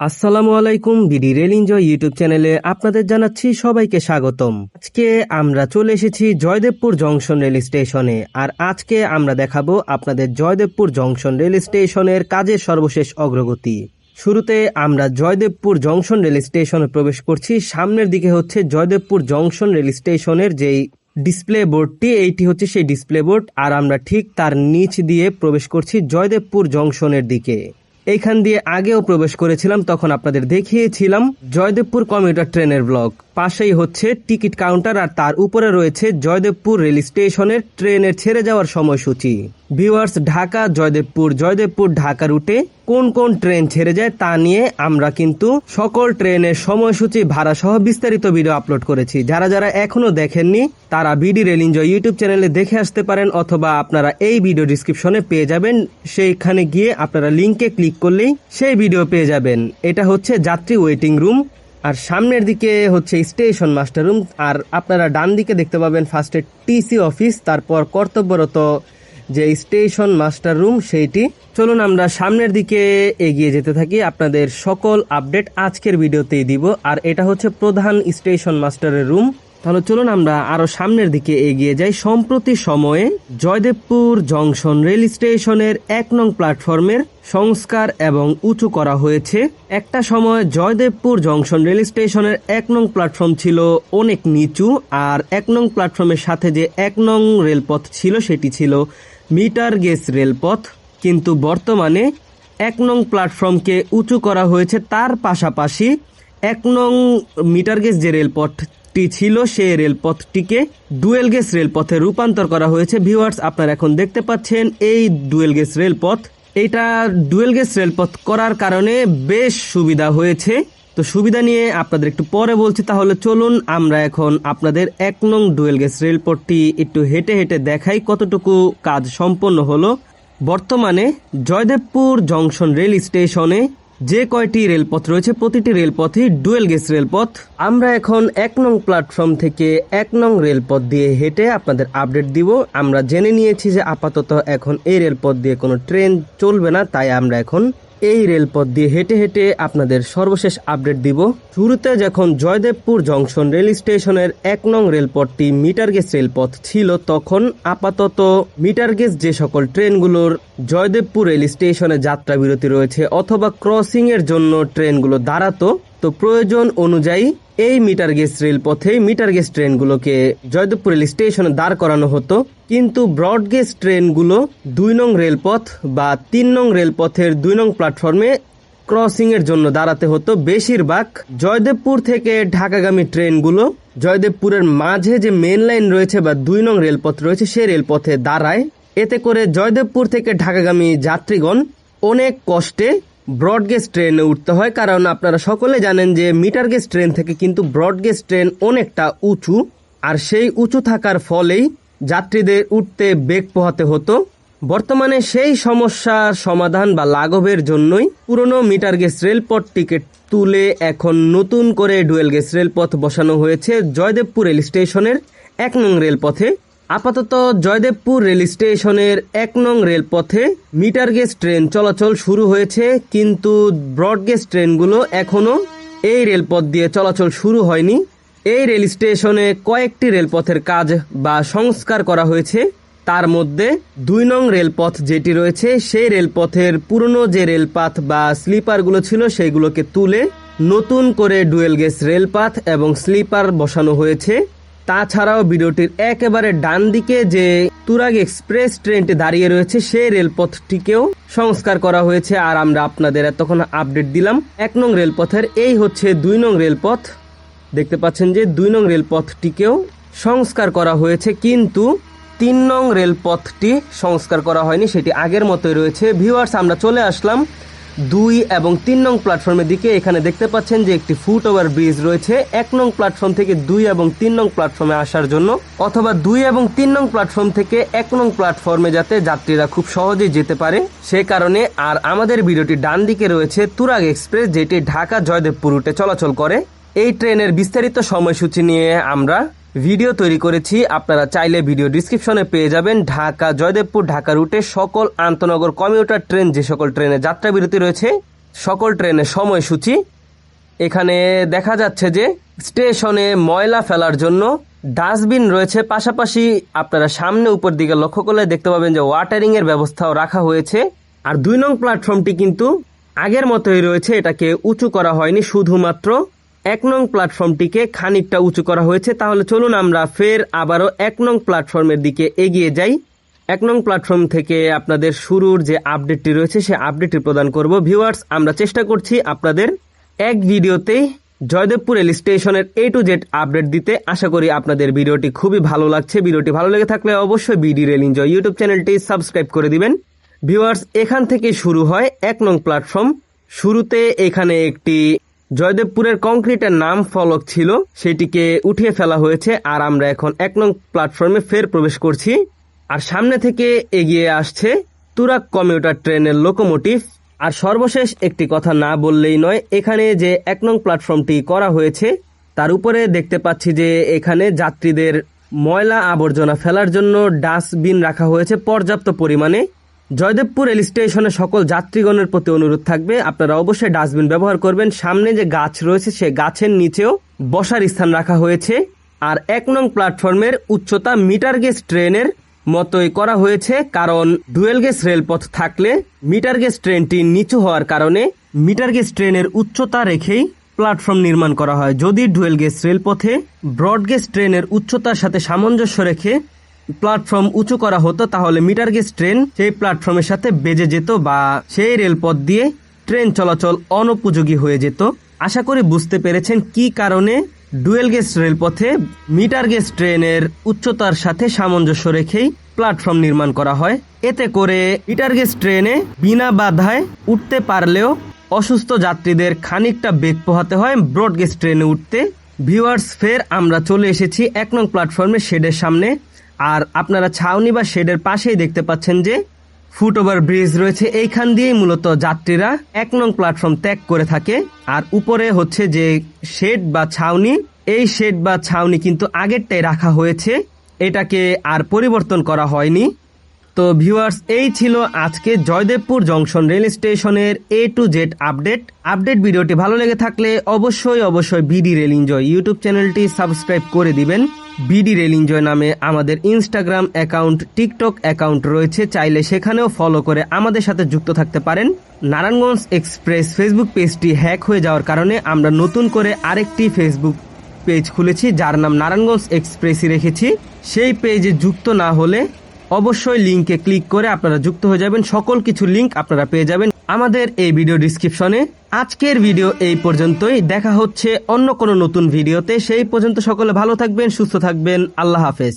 আসসালামু আলাইকুম BD rail enjoy YouTube চ্যানেলে আপনাদের জানাচ্ছি সবাইকে স্বাগতম। আজকে আমরা চলে এসেছি জয়দেবপুর জংশন রেল স্টেশনে, আর আজকে আমরা দেখাবো আপনাদের জয়দেবপুর জংশন রেল স্টেশনের কাজের সর্বশেষ অগ্রগতি। শুরুতে আমরা জয়দেবপুর জংশন রেল স্টেশনে প্রবেশ করছি, সামনের দিকে হচ্ছে জয়দেবপুর জংশন রেল স্টেশনের যেই ডিসপ্লে বোর্ডটি, এইটি হচ্ছে সেই ডিসপ্লে বোর্ড, আর আমরা ঠিক তার নিচ দিয়ে প্রবেশ করছি জয়দেবপুর জংশনের দিকে। এইখান দিয়ে আগেও প্রবেশ করেছিলাম তখন আপনাদের দেখিয়েছিলাম জয়দেবপুর কমিউটার ট্রেনের ব্লক পাশেই হচ্ছে টিকিট কাউন্টার আর তার উপরে রয়েছে জয়দেবপুর রেল স্টেশনের ট্রেনের ছেড়ে যাওয়ার সময়সূচি। ভিউয়ার্স, ঢাকা, জয়দেবপুর জয়দেবপুর, ঢাকা রুটে কোন কোন ট্রেন ছেড়ে যায় তা নিয়ে আমরা কিন্তু সকল ট্রেনের সময়সূচি ভাড়া সহ বিস্তারিত ভিডিও আপলোড করেছি। যারা যারা এখনও দেখেননি, তারা বিডি রেল এনজয় ইউটিউব চ্যানেলে দেখে আসতে পারেন অথবা আপনারা এই ভিডিও ডিসক্রিপশনে পেয়ে যাবেন। সেইখানে গিয়ে আপনারা লিঙ্কে ক্লিক করলেই সেই ভিডিও পেয়ে যাবেন। এটা হচ্ছে যাত্রী ওয়েটিং রুম আর সামনের দিকে হচ্ছে স্টেশন মাস্টার রুম, আর আপনারা ডান দিকে দেখতে পাবেন ফার্স্টে টিসি অফিস, তারপর কর্তব্যরত যে স্টেশন মাস্টার রুম, সেইটি। চলুন আমরা সামনের দিকে এগিয়ে যেতে থাকি। আপনাদের সকল আপডেট আজকের ভিডিওতেই দিব। আর এটা হচ্ছে প্রধান স্টেশন মাস্টারের রুম। তাহলে চলুন আমরা আরও সামনের দিকে এগিয়ে যাই। সম্প্রতি সময়ে জয়দেবপুর জংশন রেল স্টেশনের এক নং প্ল্যাটফর্মের সংস্কার এবং উঁচু করা হয়েছে। একটা সময় জয়দেবপুর জংশন রেল স্টেশনের এক নং প্ল্যাটফর্ম ছিল অনেক নিচু আর এক নং প্ল্যাটফর্মের সাথে যে এক নং রেলপথ ছিল সেটি ছিল মিটার গেজ রেলপথ। কিন্তু বর্তমানে এক নং প্ল্যাটফর্মকে উঁচু করা হয়েছে। তার পাশাপাশি এক নং মিটার গেজ যে রেলপথটি ছিল, সেই রেলপথটিকে ডুয়েল গেজ রেলপথে রূপান্তর করা হয়েছে। ভিউয়ার্স, আপনারা এখন দেখতে পাচ্ছেন এই ডুয়েল গেজ রেলপথ। এটা ডুয়েল গেজ রেলপথ করার কারণে বেশ সুবিধা হয়েছে। তো সুবিধা নিয়ে আপনাদের একটু পরে বলছি, তাহলে চলুন আমরা এখন আপনাদের এক নং ডুয়েল গেজ রেলপথটি একটু হেঁটে হেঁটে দেখাই, কতটুকু কাজ সম্পন্ন হলো। বর্তমানে জয়দেবপুর জংশন রেল স্টেশনে যে কয়টি রেলপথ রয়েছে, প্রতিটি রেলপথই ডুয়েল গেস রেলপথ। আমরা এখন এক নং প্ল্যাটফর্ম থেকে এক নং রেলপথ দিয়ে হেঁটে আপনাদের আপডেট দিব। আমরা জেনে নিয়েছি যে আপাতত এখন এই রেলপথ দিয়ে কোনো ট্রেন চলবে না, তাই আমরা এখন এই রেলপথ দিয়ে হেঁটে হেঁটে আপনাদের সর্বশেষ আপডেট দিব। শুরুতে যখন জয়দেবপুর জংশন রেল স্টেশনের এক নং রেলপথটি মিটার গেজ রেলপথ ছিল, তখন আপাতত মিটার গেজ যে সকল ট্রেনগুলোর জয়দেবপুর রেল স্টেশনে যাত্রা বিরতি রয়েছে অথবা ক্রসিং এর জন্য ট্রেনগুলো দাঁড়াতো তো প্রয়োজন অনুযায়ী এই মিটার গেজ রেলপথে মিটার গেজ ট্রেনগুলোকে জয়দেবপুর রেল স্টেশনে দাঁড় করানো হতো। কিন্তু ব্রড গেজ ট্রেনগুলো দুই নং রেলপথ বা তিন নং রেলপথের দুই নং প্ল্যাটফর্মে ক্রসিং এর জন্য দাঁড়াতে হতো। বেশিরভাগ জয়দেবপুর থেকে ঢাকাগামী ট্রেনগুলো জয়দেবপুরের মাঝে যে মেন লাইন রয়েছে বা দুই নং রেলপথ রয়েছে সেই রেলপথে দাঁড়ায়। এতে করে জয়দেবপুর থেকে ঢাকাগামী যাত্রীগণ অনেক কষ্টে ব্রডগেজ ট্রেনে উঠতে হয়, কারণ আপনারা সকলে জানেন যে মিটার গেজ ট্রেন থেকে কিন্তু ব্রডগেজ ট্রেন অনেকটা উঁচু, আর সেই উঁচু থাকার ফলেই যাত্রীদের উঠতে বেগ পোহাতে হতো। বর্তমানে সেই সমস্যার সমাধান বা লাঘবের জন্যই পুরনো মিটার গেজ রেলপথটিকে তুলে এখন নতুন করে ডুয়েল গেজ রেলপথ বসানো হয়েছে জয়দেবপুর রেল স্টেশনের এক নং রেলপথে। আপাতত জয়দেবপুর রেল স্টেশনের এক নং রেলপথে মিটার গেজ ট্রেন চলাচল শুরু হয়েছে, কিন্তু ব্রড গেজ ট্রেনগুলো এখনও এই রেলপথ দিয়ে চলাচল শুরু হয়নি। এই রেল স্টেশনে কয়েকটি রেলপথের কাজ বা সংস্কার করা হয়েছে। তার মধ্যে দুই নং রেলপথ যেটি রয়েছে, সেই রেলপথের পুরনো যে রেলপথ বা স্লিপারগুলো ছিল, সেইগুলোকে তুলে নতুন করে ডুয়েল গেজ রেলপাথ এবং স্লিপার বসানো হয়েছে। তাছাড়াও ভিডিওটির একেবারে ডান দিকে যে তুরাগ এক্সপ্রেস ট্রেনটি দাঁড়িয়ে রয়েছে, সেই রেলপথটিকেও সংস্কার করা হয়েছে। আর আমরা আপনাদের এতক্ষণ আপডেট দিলাম, এক নং রেলপথের। এই হচ্ছে দুই নং রেলপথ। দেখতে পাচ্ছেন যে দুই নং রেলপথটিকেও সংস্কার করা হয়েছে, কিন্তু তিন নং রেলপথটি সংস্কার করা হয়নি, সেটি আগের মতোই রয়েছে। ভিউয়ার্স, আমরা চলে আসলাম দুই এবং তিন নং প্ল্যাটফর্মের দিকে এখানে দেখতে পাচ্ছেন যে একটি ফুট ওভার ব্রিজ রয়েছে। এক নং প্ল্যাটফর্ম থেকে দুই এবং তিন নং প্ল্যাটফর্মে আসার জন্য অথবা দুই এবং তিন নং প্ল্যাটফর্ম থেকে এক নং প্ল্যাটফর্মে যাতে যাত্রীরা খুব সহজেই যেতে পারে, সে কারণে আর আমাদের ভিডিওটি ডান দিকে রয়েছে তুরাগ এক্সপ্রেস, যেটি ঢাকা জয়দেবপুর রুটে চলাচল করে। এই ট্রেনের বিস্তারিত সময়সূচি নিয়ে আমরা ভিডিও তৈরি করেছি, আপনারা চাইলে ভিডিও ডিসক্রিপশনে পেয়ে যাবেন। ঢাকা, জয়দেবপুর, ঢাকা রুটে সকল আন্তনগর কমিউটার ট্রেন যে সকল ট্রেনে যাত্রা বিরতি রয়েছে, সকল ট্রেনের সময়সূচি। এখানে দেখা যাচ্ছে যে, স্টেশনে ময়লা ফেলার জন্য ডাস্টবিন রয়েছে। পাশাপাশি আপনারা সামনে উপর দিকে লক্ষ্য করলে দেখতে পাবেন যে ওয়াটারিং এর ব্যবস্থাও রাখা হয়েছে। আর দুই নং প্ল্যাটফর্মটি কিন্তু আগের মতোই রয়েছে, এটাকে উঁচু করা হয়নি, শুধুমাত্র এক নং প্ল্যাটফর্মটিকে খানিকটা উঁচু করা হয়েছে। তাহলে চলুন আমরা ফের আবারও এক নং প্ল্যাটফর্মের দিকে এগিয়ে যাই। এক নং প্ল্যাটফর্ম থেকে আপনাদের শুরুর যে আপডেটটি রয়েছে, সে আপডেটটি প্রদান করব। ভিউয়ার্স, আমরা চেষ্টা করছি আপনাদের এক ভিডিওতেই জয়দেবপুর রেল স্টেশনের এ টু জেড আপডেট দিতে। আশা করি আপনাদের ভিডিওটি খুবই ভালো লাগছে। ভিডিওটি ভালো লেগে থাকলে অবশ্যই বিডি রেল এনজয় ইউটিউব চ্যানেলটি সাবস্ক্রাইব করে দিবেন। ভিউয়ার্স, এখান থেকে শুরু হয় এক নং প্ল্যাটফর্ম। শুরুতে এখানে একটি জয়দেবপুরের কংক্রিটের নাম ফলক ছিল, সেটিকে উঠিয়ে ফেলা হয়েছে, আর আমরা এখন এক নং প্ল্যাটফর্মে ফের প্রবেশ করছি। আর সামনে থেকে এগিয়ে আসছে তুরাক কমিউটার ট্রেনের লোকোমোটিভ। আর সর্বশেষ একটি কথা না বললেই নয়, এখানে যে এক নং প্ল্যাটফর্মটি করা হয়েছে, তার উপরে দেখতে পাচ্ছি যে এখানে যাত্রীদের ময়লা আবর্জনা ফেলার জন্য ডাস্টবিন রাখা হয়েছে পর্যাপ্ত পরিমাণে। জয়দেবপুর রেল স্টেশনে সকল যাত্রীগণের প্রতি অনুরোধ থাকবে। আপনারা অবশ্যই ডাস্টবিন ব্যবহার করবেন। সামনে যে গাছ রয়েছে সে গাছের নিচেও বসার স্থান রাখা হয়েছে। আর এক নং প্ল্যাটফর্মের উচ্চতা মিটার গেজ ট্রেনের মতোই করা হয়েছে। কারণ ডুয়েল গেজ রেলপথ থাকলে মিটার গেজ ট্রেনটি নিচু হওয়ার কারণে মিটার গেজ ট্রেনের উচ্চতা রেখেই প্ল্যাটফর্ম নির্মাণ করা হয়। যদি ডুয়েল গেজ রেলপথে ব্রড গেজ ট্রেনের উচ্চতার সাথে সামঞ্জস্য রেখে প্ল্যাটফর্ম উঁচু করা হতো, তাহলে মিটার গেজ ট্রেন সেই প্ল্যাটফর্মের সাথে বেজে যেত বা সেই রেলপথ দিয়ে ট্রেন চলাচল অনুপযোগী হয়ে যেত। আশা করি বুঝতে পেরেছেন কি কারণে ডুয়েল গেজ রেলপথে মিটার গেজ ট্রেনের উচ্চতার সাথে সামঞ্জস্য রেখেই প্ল্যাটফর্ম নির্মাণ করা হয়। এতে করে মিটার গেজ ট্রেনে বিনা বাধায় উঠতে পারলেও অসুস্থ যাত্রীদের খানিকটা বেগ পোহাতে হয়। ব্রড গেজ ট্রেনে উঠতে ভিউয়ার্স, ফের আমরা চলে এসেছি এক নং প্ল্যাটফর্মে শেডের সামনে। আর আপনারা ছাউনি বা শেডের পাশেই দেখতে পাচ্ছেন যে ফুট ওভার ব্রিজ রয়েছে। এইখান দিয়েই মূলত যাত্রীরা এক নং প্ল্যাটফর্ম ত্যাগ করে থাকে। আর উপরে হচ্ছে যে শেড বা ছাউনি। এই শেড বা ছাউনি কিন্তু আগেরটাই রাখা হয়েছে। এটাকে আর পরিবর্তন করা হয়নি। তো ভিউয়ার্স, এই ছিল আজকে জয়দেবপুর জংশন রেল স্টেশনের A to Z update. Update ভিডিওটি ভালো লেগে থাকলে অবশ্যই অবশ্যই বিডি রেল এনজয় ইউটিউব চ্যানেলটি সাবস্ক্রাইব করে দিবেন। বিডি রেল এনজয় নামে আমাদের ইনস্টাগ্রাম অ্যাকাউন্ট টিকটক অ্যাকাউন্ট রয়েছে। চাইলে সেখানেও ফলো করে আমাদের সাথে যুক্ত থাকতে পারেন। নারায়ণগঞ্জ এক্সপ্রেস ফেসবুক পেজটি হ্যাক হয়ে যাওয়ার কারণে আমরা নতুন করে আরেকটি ফেসবুক পেজ খুলেছি, যার নাম নারায়ণগঞ্জ এক্সপ্রেসই রেখেছি। সেই পেজে যুক্ত না হলে অবশ্যই লিঙ্কে ক্লিক করে আপনারা যুক্ত হয়ে যাবেন। সকল কিছু লিঙ্ক আপনারা পেয়ে যাবেন। আমাদের এই ভিডিও ডিসক্রিপশনে। আজকের ভিডিও এই পর্যন্তই। দেখা হচ্ছে অন্য কোনো নতুন ভিডিওতে। সেই পর্যন্ত সকলে ভালো থাকবেন, সুস্থ থাকবেন। আল্লাহ হাফেজ।